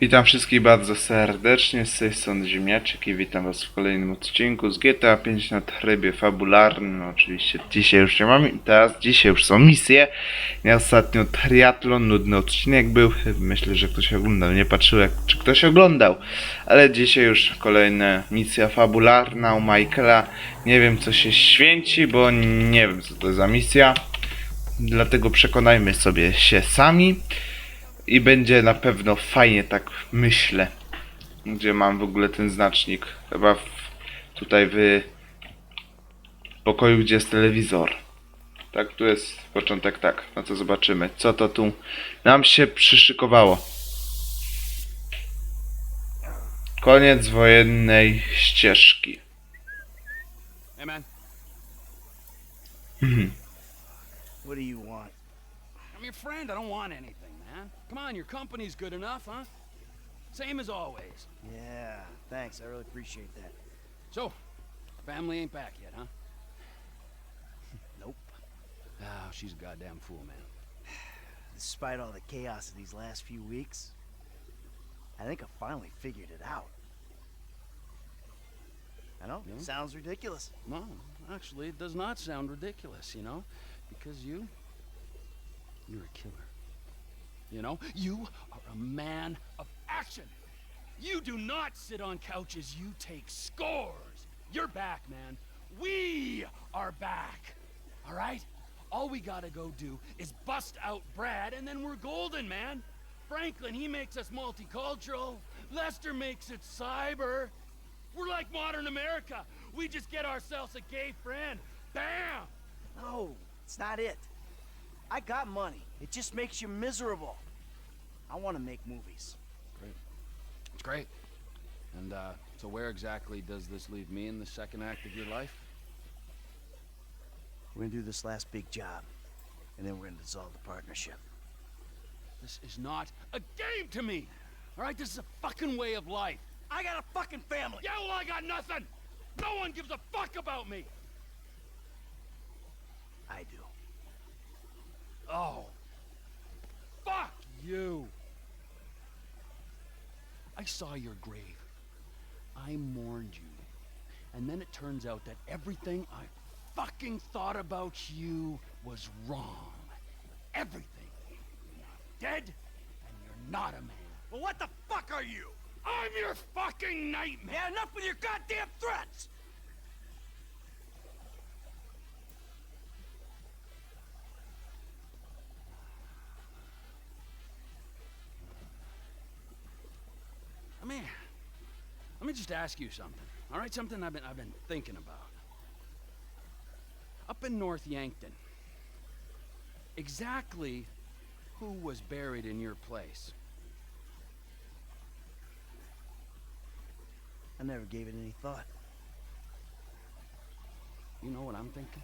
Witam wszystkich bardzo serdecznie, z tej strony i witam was w kolejnym odcinku z GTA 5 na trybie fabularnym. Oczywiście dzisiaj już nie mamy, teraz dzisiaj już są misje. Ja ostatnio triatlon, nudny odcinek był, myślę, że ktoś oglądał, nie patrzył jak, czy ktoś oglądał. Ale dzisiaj już kolejna misja fabularna u Michaela. Nie wiem co się święci, bo nie wiem co to za misja. Dlatego przekonajmy sobie się sami. I będzie na pewno fajnie, tak myślę. Gdzie mam w ogóle ten znacznik? Chyba w, tutaj w pokoju, gdzie jest telewizor. Tak, tu jest początek, tak. No to zobaczymy, co to tu nam się przyszykowało. Koniec wojennej ścieżki. Hey, man. What do you want? I'm your friend. I don't want anything, man. Come on, your company's good enough, huh? Same as always. Yeah, thanks. I really appreciate that. So, family ain't back yet, huh? Nope. Oh, she's a goddamn fool, man. Despite all the chaos of these last few weeks, I think I finally figured it out. I know, Yeah? sounds ridiculous. No, actually, it does not sound ridiculous, you know? Because you. You're a killer. You know? You are a man of action. You do not sit on couches, you take scores. You're back, man. We are back. All right? All we gotta go do is bust out Brad, and then we're golden, man. Franklin, he makes us multicultural. Lester makes it cyber. We're like modern America. We just get ourselves a gay friend. Bam! No, it's not it. I got money. It just makes you miserable. I want to make movies. Great. It's great. And uh, so, where exactly does this leave me in the second act of your life? We're gonna do this last big job, and then we're gonna dissolve the partnership. This is not a game to me. All right, this is a fucking way of life. I got a fucking family. Yeah, well, I got nothing. No one gives a fuck about me. I do. Oh, fuck you. I saw your grave. I mourned you. And then it turns out that everything I fucking thought about you was wrong. Everything. You're not dead, and you're not a man. Well, what the fuck are you? I'm your fucking nightmare. Yeah, enough with your goddamn threats. I mean, let me just ask you something. All right, something I've been I've been thinking about. Up in North Yankton, exactly who was buried in your place? I never gave it any thought. You know what I'm thinking?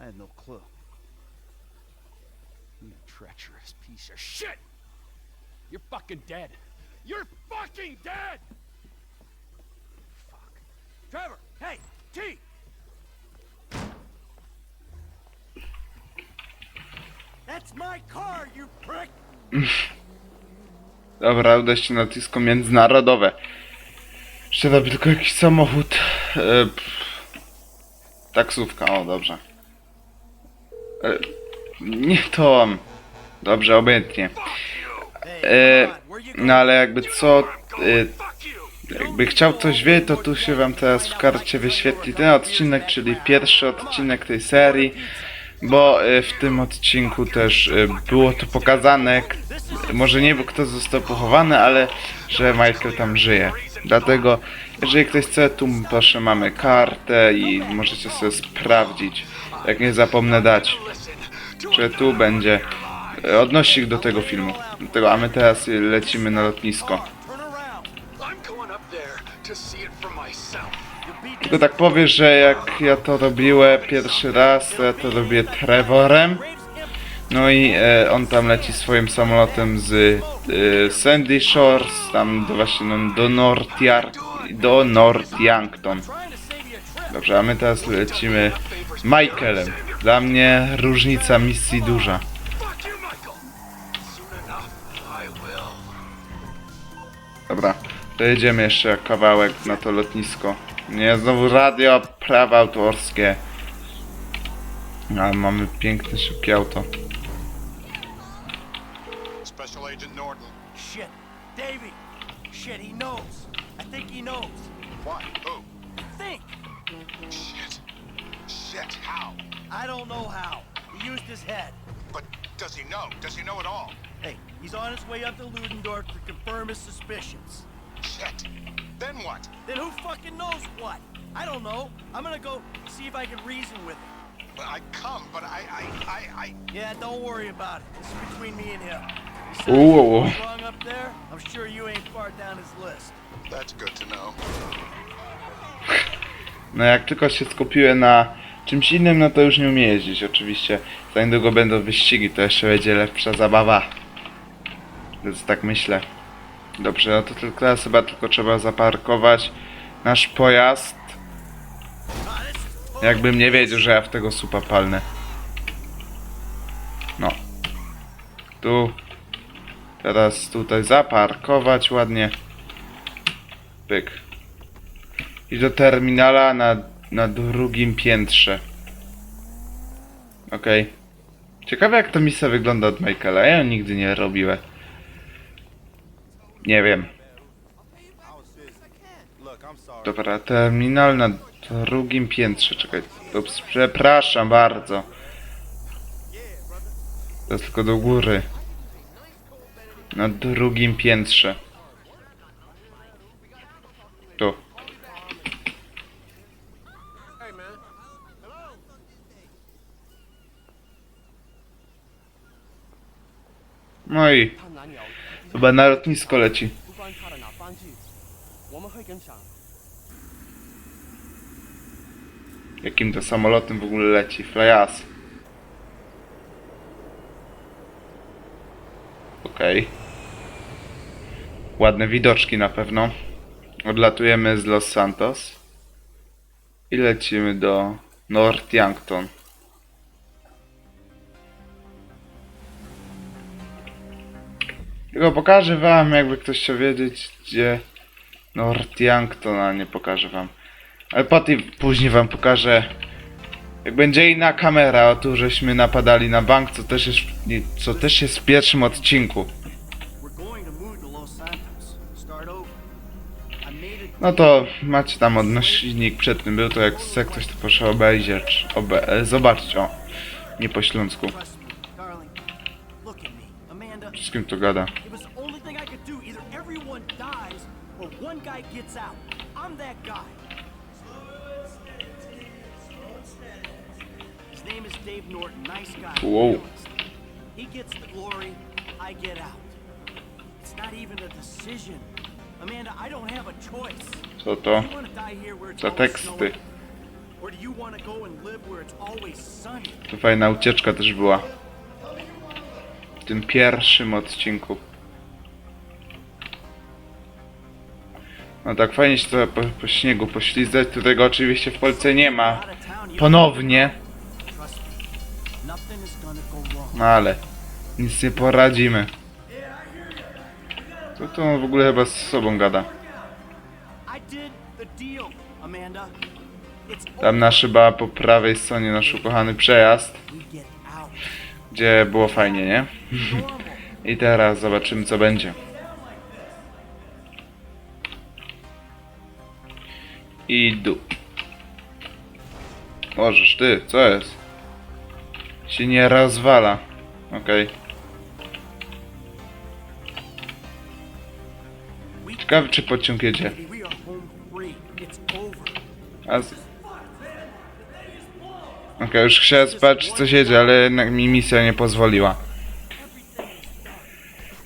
I had no clue. You treacherous piece of shit! You're fucking dead. You're fucking dead! Fuck. Trevor, hey, T. That's my car, you prick. Dobra, uda się na lotnisko międzynarodowe. Jeszcze robi tylko jakiś samochód. E, taksówka, o dobrze. E, nie to. Dobrze, obojętnie. E, no ale jakby co. E, jakby chciał coś wiedzieć, to tu się wam teraz w karcie wyświetli ten odcinek, czyli pierwszy odcinek tej serii. Bo e, w tym odcinku też e, było to pokazane, może nie kto został pochowany, ale że Michael tam żyje. Dlatego, jeżeli ktoś chce, tu proszę mamy kartę i możecie sobie sprawdzić, jak nie zapomnę dać, że tu będzie odnośnik do tego filmu. Dlatego, a my teraz lecimy na lotnisko. Tylko tak powiesz, że jak ja to robiłem pierwszy raz, to ja to robię Trevorem. No i e, on tam leci swoim samolotem z e, Sandy Shores, tam do właśnie no, do North Yar do North Yankton. Dobrze, a my teraz lecimy Michaelem. Dla mnie różnica misji duża. Dobra, to jedziemy jeszcze kawałek na to lotnisko. Nie, znowu radio, prawa autorskie. Ale mamy piękne, szybkie auto. Special Agent Norton. Shit. Davy. Shit, he knows. I think he knows. What? Who? Think. Shit. Shit. How? I don't know how. He used his head. But does he know? Does he know it all? Hey, he's on his way up to Ludendorff to confirm his suspicions. Shit. Then what? Then who fucking knows what? I don't know. I'm gonna go see if I can reason with him. Well, I'd come, but I, I, I, I. Yeah, don't worry about it. It's between me and him. Besides, Ooh. what's wrong up there? I'm sure you ain't far down his list. That's good to know. No jak tylko się skupiłem na czymś innym, no to już nie umiem jeździć. Oczywiście za niedługo będą wyścigi, to jeszcze będzie lepsza zabawa. Więc tak myślę. Dobrze, no to tylko teraz chyba tylko trzeba zaparkować nasz pojazd. Jakbym nie wiedział, że ja w tego supa palnę. No. Tu. Teraz tutaj zaparkować ładnie. Pyk. I do terminala na, na drugim piętrze. Okej. Ciekawe jak to misja wygląda od Michaela. Ja nigdy nie robiłem. Nie wiem. Dobra, terminal na drugim piętrze. Czekaj. Ups, przepraszam bardzo. To jest tylko do góry. Na drugim piętrze. Tu. No i chyba na lotnisko leci. Jakim to samolotem w ogóle leci? Flyas. Okej. Okay. Ładne widoczki na pewno. Odlatujemy z Los Santos i lecimy do Northampton. Tylko pokażę wam, jakby ktoś chciał wiedzieć, gdzie North Yankton, a nie pokażę wam. Ale potem później wam pokażę. Jak będzie inna kamera, o tu żeśmy napadali na bank, co też jest, co też jest w pierwszym odcinku. To to. No to macie tam odnośnik przed tym był, to jak chce ktoś to proszę obejrzeć, obe, zobaczyć, o. Nie po śląsku. Z kim to gada? it was the only thing I could do. Either everyone dies or one guy gets out. I'm that guy. His name is Dave Norton. Nice guy. Whoa. realist. He gets the glory, I get out. It's not even a decision. Amanda, I don't have a choice. Co to? Za teksty. To fajna ucieczka też była. Tym pierwszym odcinku. No tak fajnie się trochę po, po śniegu poślizgać, tu tego oczywiście w Polsce nie ma. Ponownie. No ale nic nie poradzimy. To to on w ogóle chyba z sobą gada. Tam nasz chyba po prawej stronie nasz ukochany przejazd. Gdzie było fajnie, nie? I teraz zobaczymy co będzie. I dół. Możesz ty, co jest? Się nie rozwala. Okej. We, Ciekawe czy pociąg jedzie. A z... Okej, już chciałem spać co się jedzie, ale jednak mi misja nie pozwoliła.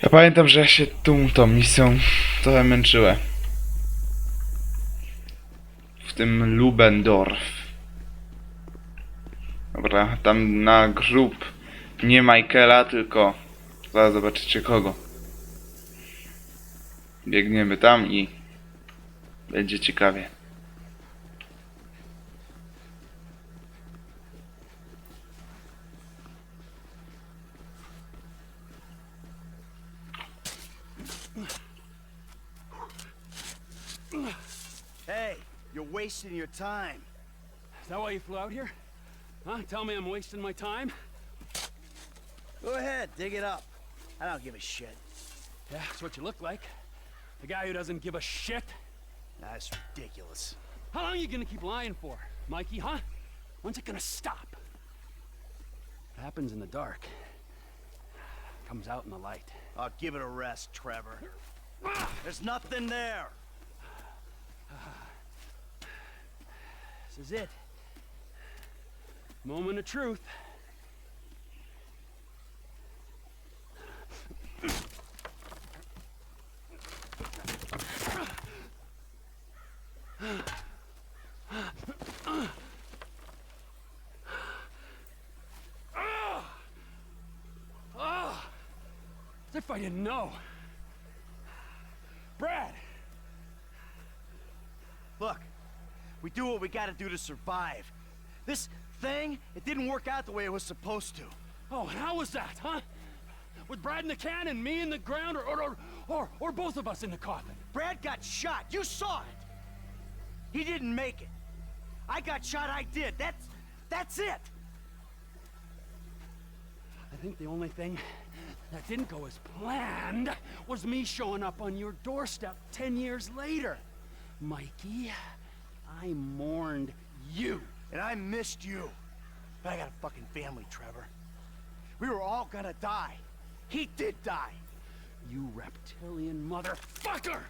Ja pamiętam, że ja się tą, tą misją trochę męczyłem. W tym Lubendorf. Dobra, tam na grób nie Michaela, tylko zaraz zobaczycie kogo. Biegniemy tam i będzie ciekawie. Wasting your time. Is that why you flew out here? Huh? Tell me I'm wasting my time? Go ahead, dig it up. I don't give a shit. Yeah, that's what you look like. The guy who doesn't give a shit. That's ridiculous. How long are you gonna keep lying for, Mikey, huh? When's it gonna stop? It happens in the dark comes out in the light. Oh, give it a rest, Trevor. There's nothing there. This is it. Moment of truth. As if I didn't know. Brad! Look, we do what we gotta do to survive. This thing, it didn't work out the way it was supposed to. Oh, and how was that, huh? With Brad in the can and me in the ground, or, or, or, or, or both of us in the coffin? Brad got shot. You saw it. He didn't make it. I got shot. I did. That's that's it. I think the only thing that didn't go as planned was me showing up on your doorstep ten years later. Mikey, I mourned you. And I missed you. But I got a fucking family, Trevor. We were all gonna die. He did die. You reptilian motherfucker!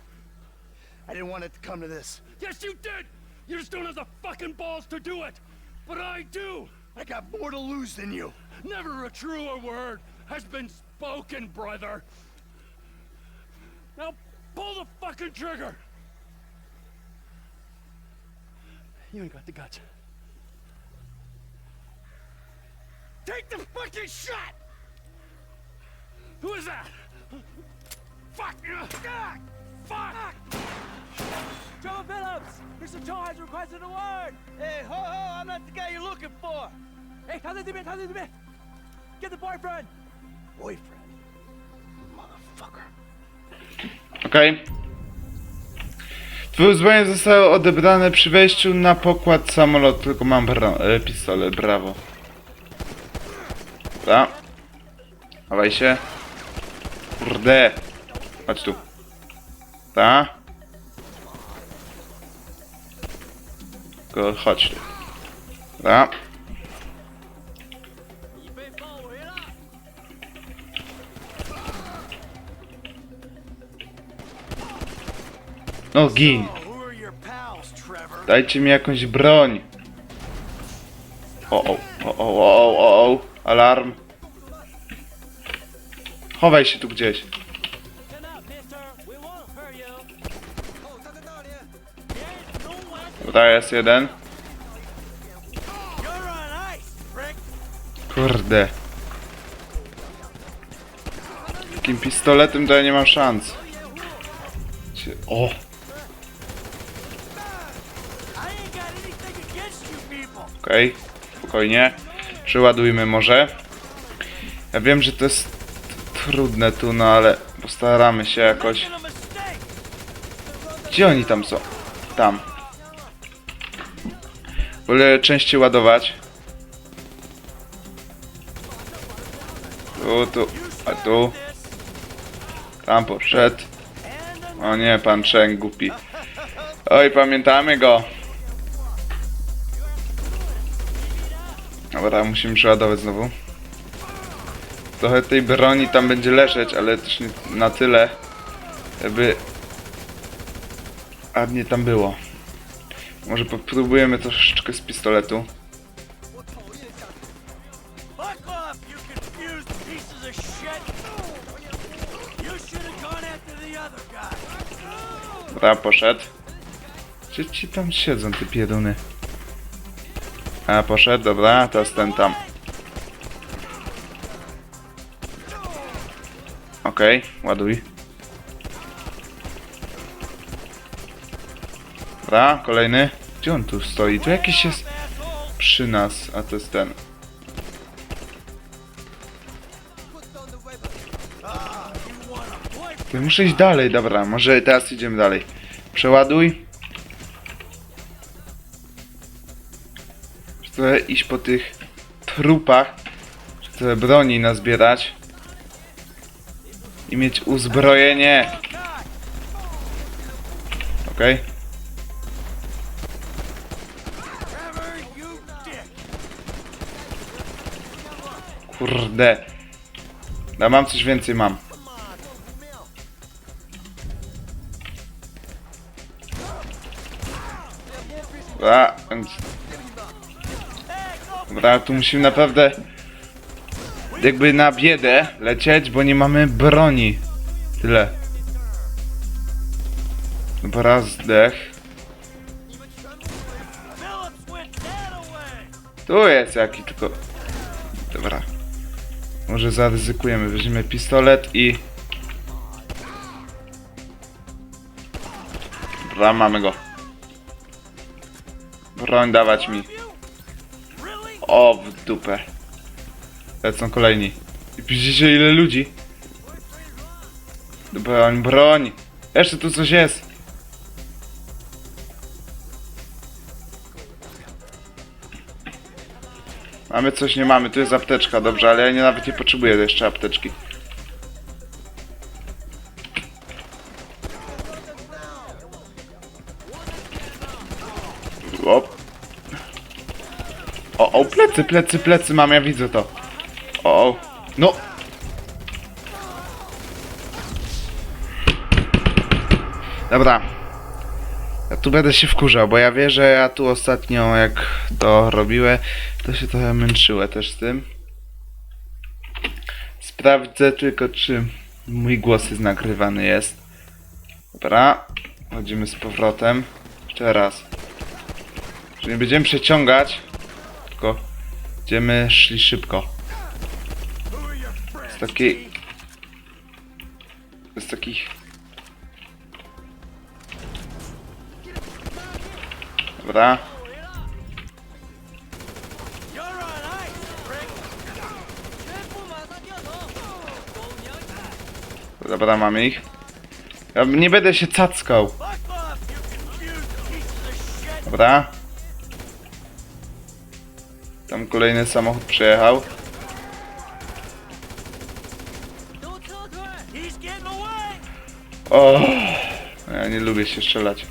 I didn't want it to come to this. Yes, you did! You just don't have the fucking balls to do it! But I do! I got more to lose than you. Never a truer word has been spoken, brother. Now pull the fucking trigger. You ain't got the guts. Take the fucking shot! Who is that? Fuck! Fuck! Fuck! John Phillips! Mr. Joe has requested a word! Hey, ho ho! I'm not the guy you're looking for! Hey, how's it doing? How's it doing? Get the boyfriend! Boyfriend? Motherfucker. Okay. Uzbrojenie zostało odebrane przy wejściu na pokład samolotu, tylko mam bra e, pistolet, brawo. Dobra. Chowaj się. Kurde. Chodź tu. Ta. Tylko chodź tu. Dobra. No gin. Dajcie mi jakąś broń. O, o, o, o, o, o, alarm. Chowaj się tu gdzieś. Tutaj jest jeden. Kurde. Takim pistoletem to ja nie mam szans. O! Okej. Spokojnie. Przeładujmy może. Ja wiem, że to jest trudne tu, no ale postaramy się jakoś. Gdzie oni tam są? Tam. Wolę częściej ładować. Tu, tu, a tu. Tam poszedł. O nie, pan Cheng głupi. Oj, pamiętamy go. Dobra, musimy przeładować znowu. Trochę tej broni tam będzie leżeć, ale też nie na tyle, żeby... A nie tam było. Może popróbujemy troszeczkę z pistoletu. Dobra, poszedł. Gdzie ci tam siedzą, te pieduny? A, poszedł, dobra, teraz ten tam. Okej, ładuj. Dobra, kolejny. Gdzie on tu stoi? Tu jakiś jest przy nas, a to jest ten. Ja muszę iść dalej, dobra, może teraz idziemy dalej. Przeładuj. Chcę iść po tych trupach. Chcę broni nazbierać. I mieć uzbrojenie. Okej. Dick! Kurde. No mam coś więcej, mam. A. Dobra, tu musimy naprawdę jakby na biedę lecieć, bo nie mamy broni. Tyle. Dobra, zdech. Tu jest jaki tylko... Dobra. Może zaryzykujemy. Weźmiemy pistolet i... Dobra, mamy go. Broń dawać mi. O, w dupę. Lecą kolejni. I widzicie ile ludzi? Broń, broń. Jeszcze tu coś jest. Mamy coś, nie mamy. Tu jest apteczka, dobrze, ale ja nie, nawet nie potrzebuję jeszcze apteczki. Plecy, plecy, plecy mam, ja widzę to. O, no. Dobra. Ja tu będę się wkurzał, bo ja wiem, że ja tu ostatnio jak to robiłem, to się trochę męczyłem też z tym. Sprawdzę tylko, czy mój głos jest nagrywany jest. Dobra. Chodzimy z powrotem. Jeszcze raz. Że nie będziemy przeciągać, tylko będziemy szli szybko. Z takiej... Z takich... Dobra. Dobra, mamy ich. Ja nie będę się cackał. Dobra. Tam kolejny samochód przejechał. O, ja nie lubię się strzelać.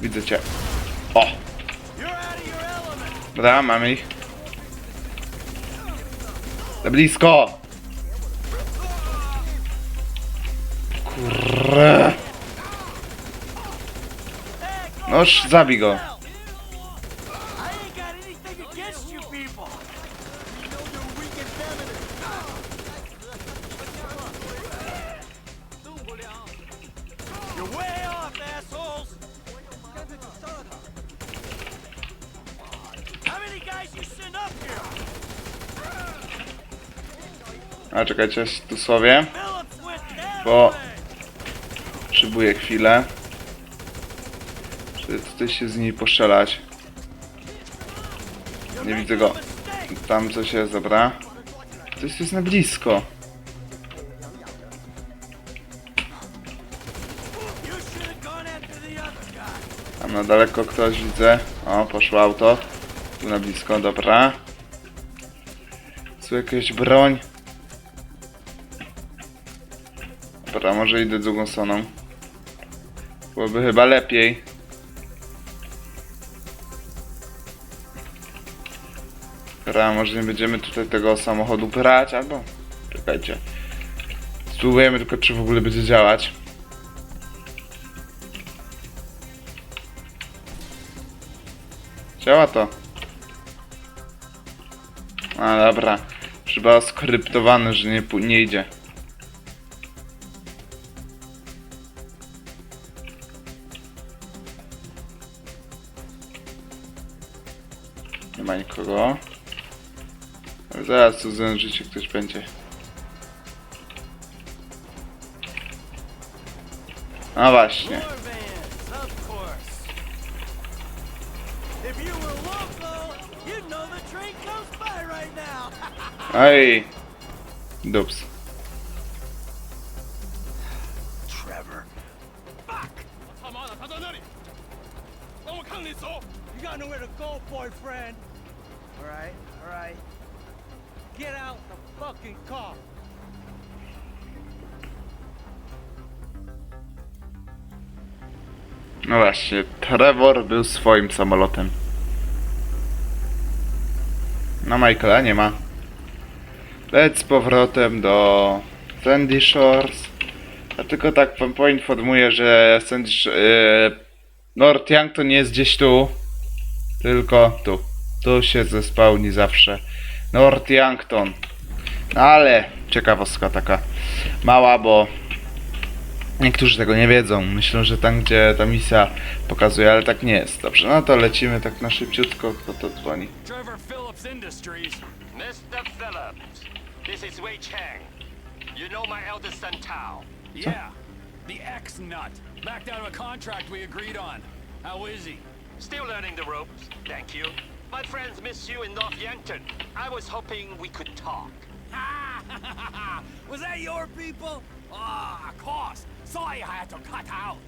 Widzę cię. O, dobra, mamy ich. Za blisko. Kurre. Noż, zabij go. Czekajcie, tu that Bo-! Potrzebuję chwilę. Czy tutaj się z nimi poszczelać? Nie widzę go. Tam coś jest, dobra. Coś jest na blisko. Tam na daleko ktoś widzę. O, poszło auto. Tu na blisko, dobra. Tu jakaś broń. Dobra, może idę drugą stroną. Byłoby chyba lepiej. Dobra, może nie będziemy tutaj tego samochodu brać, albo... Czekajcie. Spróbujemy tylko, czy w ogóle będzie działać. Działa to. A dobra. Chyba skryptowane, że nie, nie idzie. Ale Zaraz tu życie ktoś będzie. No właśnie. Vans, fucking car. No właśnie, Trevor był swoim samolotem. No Michaela nie ma. Lec z powrotem do Sandy Shores. A tylko tak wam poinformuję, że Sandy Sh- yy, North Young to nie jest gdzieś tu, tylko tu. Tu się zespałni zawsze. North Youngton. Ale ciekawostka taka mała, bo Niektórzy tego nie wiedzą. Myślą, że tam, gdzie ta misja pokazuje, ale tak nie jest. Dobrze, no to lecimy tak na szybciutko. Kto to dzwoni? Trevor Phillips Industries. Mr. Phillips, this is Wei Chang. You know my eldest son Tao. Yeah, the ex-nut. Backed out of a contract we agreed on. How is he? Still learning the ropes, thank you. My friends miss you in North Yankton. I was hoping we could talk. Was that your people? Ah, of course. Sorry I had to cut out.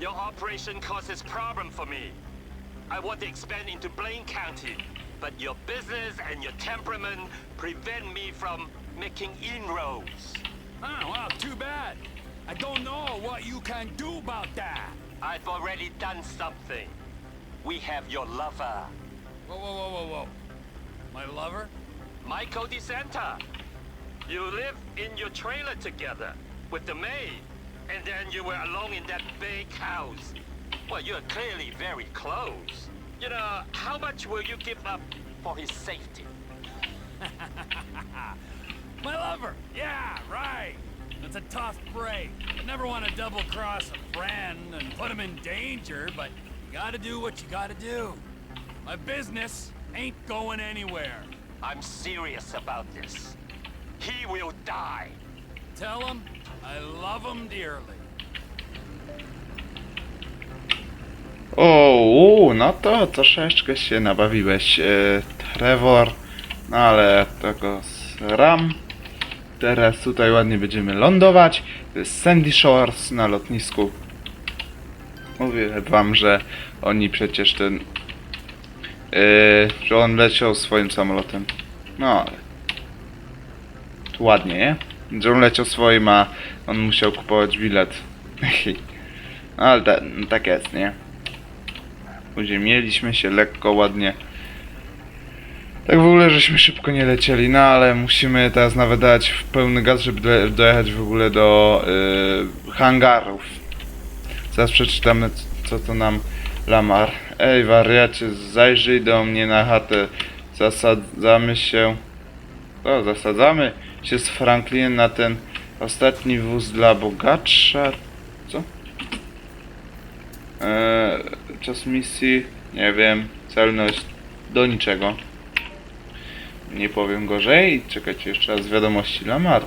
Your operation causes problem for me. I want to expand into Blaine County, but your business and your temperament prevent me from making inroads. Oh, well, too bad. I don't know what you can do about that. I've already done something. We have your lover, Whoa, whoa, whoa, whoa, whoa. My lover? Michael DeSanta. You live in your trailer together with the maid, and then you were alone in that big house. Well, you're clearly very close. You know, how much will you give up for his safety? My lover! Yeah, right. It's a tough break. Never want to double cross a friend and put him in danger, but you gotta do what you gotta do. My business ain't going anywhere. I'm serious about this. He will die. Tell him I love him dearly. O, u, no to troszeczkę się nabawiłeś, e, Trevor. No ale tego ram. Teraz tutaj ładnie będziemy lądować. To jest Sandy Shores na lotnisku. Mówię wam, że oni przecież ten... e, że on leciał swoim samolotem. No ale... Ładnie, nie? On leciał swoim, a on musiał kupować bilet. No ale ta, no, tak jest, nie? Uziemieliśmy się lekko, ładnie. Tak w ogóle, żeśmy szybko nie lecieli, no ale musimy teraz nawet dać w pełny gaz, żeby do, dojechać w ogóle do yy, hangarów. Zaraz przeczytamy, co to nam Lamar. Ej, wariacie, zajrzyj do mnie na chatę. Zasadzamy się... O, zasadzamy się z Franklinem na ten ostatni wóz dla bogatsza. Co? Eee, czas misji, nie wiem, celność do niczego. Nie powiem gorzej. Czekajcie jeszcze raz wiadomości. Lamar.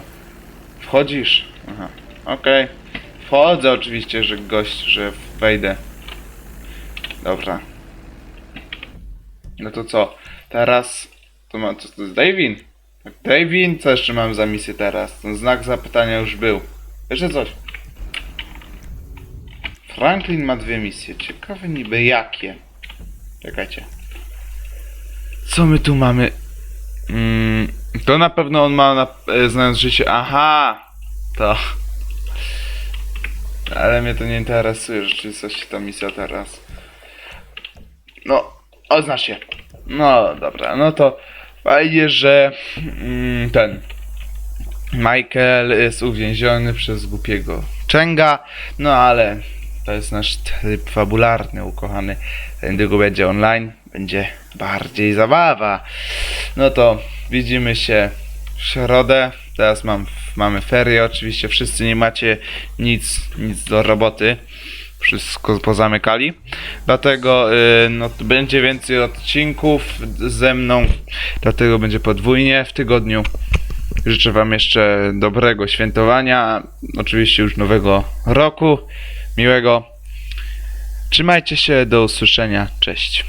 Wchodzisz? Aha, okej. Wchodzę oczywiście, że gość, że wejdę. Dobra. No to co? Teraz to ma, co to jest Davin? Tak, Davin, co jeszcze mam za misję teraz? Ten znak zapytania już był. Jeszcze coś. Franklin ma dwie misje. Ciekawe niby jakie. Czekajcie. Co my tu mamy? Mm, to na pewno on ma, na, e, znając życie. Aha! To. Ale mnie to nie interesuje, rzeczywistości ta misja teraz. No, oznacz się. No dobra, no to fajnie, że mm, ten Michael jest uwięziony przez głupiego Czenga, no ale to jest nasz tryb fabularny, ukochany. Niedługo będzie online, będzie bardziej zabawa. No to widzimy się w środę. Teraz mam, mamy ferie, oczywiście wszyscy nie macie nic, nic do roboty. Wszystko pozamykali. Dlatego y, no, będzie więcej odcinków ze mną. Dlatego będzie podwójnie w tygodniu. Życzę Wam jeszcze dobrego świętowania. Oczywiście już nowego roku. Miłego. Trzymajcie się, do usłyszenia. Cześć.